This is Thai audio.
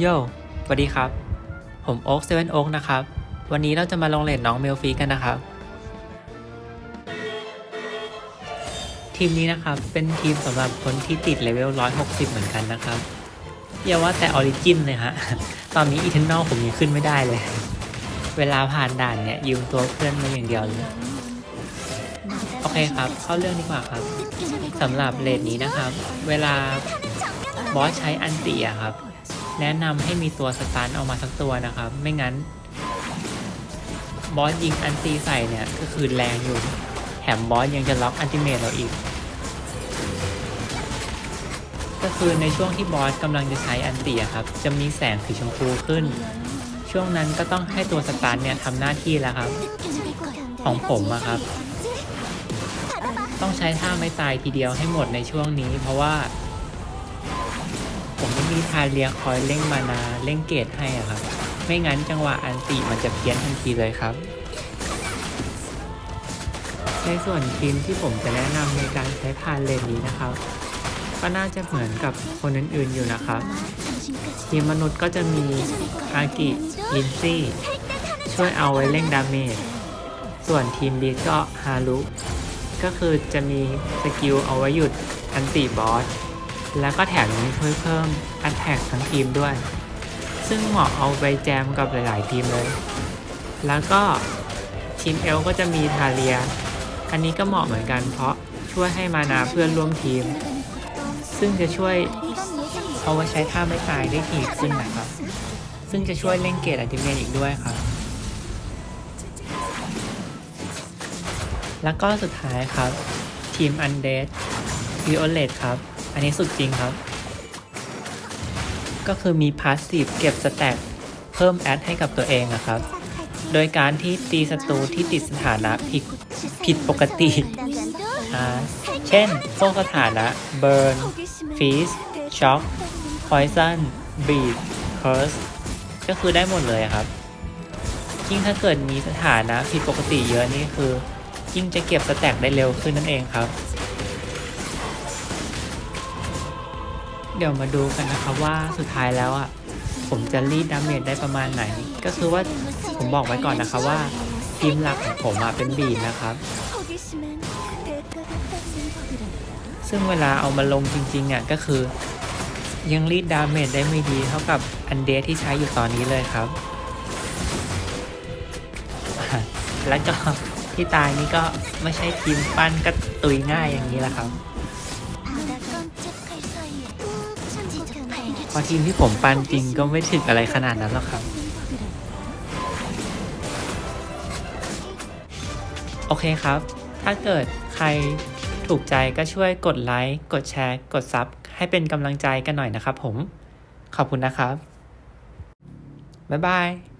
โยสวัสดีครับ ผมโอ๊กเซเว่นโอ๊กนะครับ วันนี้เราจะมาลงเลนน้องเมลฟีกันนะครับ ทีมนี้นะครับเป็นทีมสำหรับคนที่ติดเลเวล 160 เหมือนกันนะครับอย่าว่าแต่ออริจินเลยฮะ ตอนนี้อีเทนนอลผมยังขึ้นไม่ได้เลย เวลาผ่านด่านเนี่ย ยืมตัวเพื่อนมาอย่างเดียวเลย โอเคครับ เข้าเรื่องดีกว่าครับสำหรับเลนนี้นะครับ เวลาบอสใช้อันติอะครับ แนะนำให้มีตัวสตันออกมาสักตัวนะครับ ไม่งั้น บอสยิงอันตีใส่เนี่ยก็คือแรงอยู่ แถมบอสยังจะล็อกอันติเมตเราอีก ก็คือในช่วงที่บอสกำลังจะใช้อันตีครับ จะมีแสงสีชมพูขึ้น ช่วงนั้นก็ต้องให้ตัวสตันเนี่ยทำหน้าที่แล้วครับ ของผมอะครับ ต้องใช้ท่าไม่ตายทีเดียวให้หมดในช่วงนี้ เพราะว่า ผมไม่ทาเรียคอยเร่งมานาเร่งเกตให้อะครับ ไม่งั้นจังหวะอันติมันจะเพี้ยนทันทีเลยครับ ในส่วนทีมที่ผมจะแนะนำในการใช้พานเลนนี้นะครับ ก็น่าจะเหมือนกับคนอื่นๆอยู่นะครับ ทีมมนุษย์ก็จะมีอากิลินซี่ ช่วยเอาไว้เร่งดาเมจ ส่วนทีมลีก็ฮารุก็คือจะมีสกิลเอาไว้หยุดอันติบอส แล้วก็แถมยังช่วยเพิ่มอันแท็กทั้งทีมด้วย ซึ่งเหมาะเอาไปแจมกับหลาย ๆ ทีมเลย แล้วก็ทีมเอลก็จะมีทาเรีย อันนี้ก็เหมาะเหมือนกันเพราะช่วยให้มานาเพื่อนร่วมทีม ซึ่งจะช่วยเอาไว้ใช้ท่าไม่ตายได้ทีขึ้นนะครับ ซึ่งจะช่วยเล่งเกตอัติเมตอีกด้วยครับ แล้วก็สุดท้ายครับ ทีมอันเด d วิโอเลตครับ อันนี้สุดจริงครับ ก็คือมีพาสซีฟเก็บสแต็กเพิ่มแอดให้กับตัวเองอะครับ โดยการที่ตีศัตรูที่ติดสถานะผิดผิดปกติ เช่นพวกสถานะเบิร์นฟีสช็อกพอยซันบีดเคิร์สก็คือได้หมดเลยครับยิ่งถ้าเกิดมีสถานะผิดปกติเยอะนี่คือยิ่งจะเก็บสแต็กได้เร็วขึ้นนั่นเองครับ เดี๋ยวมาดูกันนะครับว่าสุดท้ายแล้วอะผมจะรีดดาเมจได้ประมาณไหน ก็คือว่าผมบอกไว้ก่อนนะครับว่าทีมหลักของผมอะเป็นบีดนะครับ ซึ่งเวลาเอามาลงจริงๆอะก็คือ ยังรีดดาเมจได้ไม่ดีเท่ากับอันเดที่ใช้อยู่ตอนนี้เลยครับ แล้วก็ที่ตายนี่ก็ไม่ใช่ทีมปั้นก็ตุยง่ายอย่างนี้แหละครับ พอทีมที่ผมปั้นจริงก็ไม่ถึงอะไรขนาดนั้นหรอกครับ โอเคครับ ถ้าเกิดใครถูกใจก็ช่วยกดไลค์ กดแชร์ กดซับให้เป็นกำลังใจกันหน่อยนะครับผม ขอบคุณนะครับ บ๊ายบาย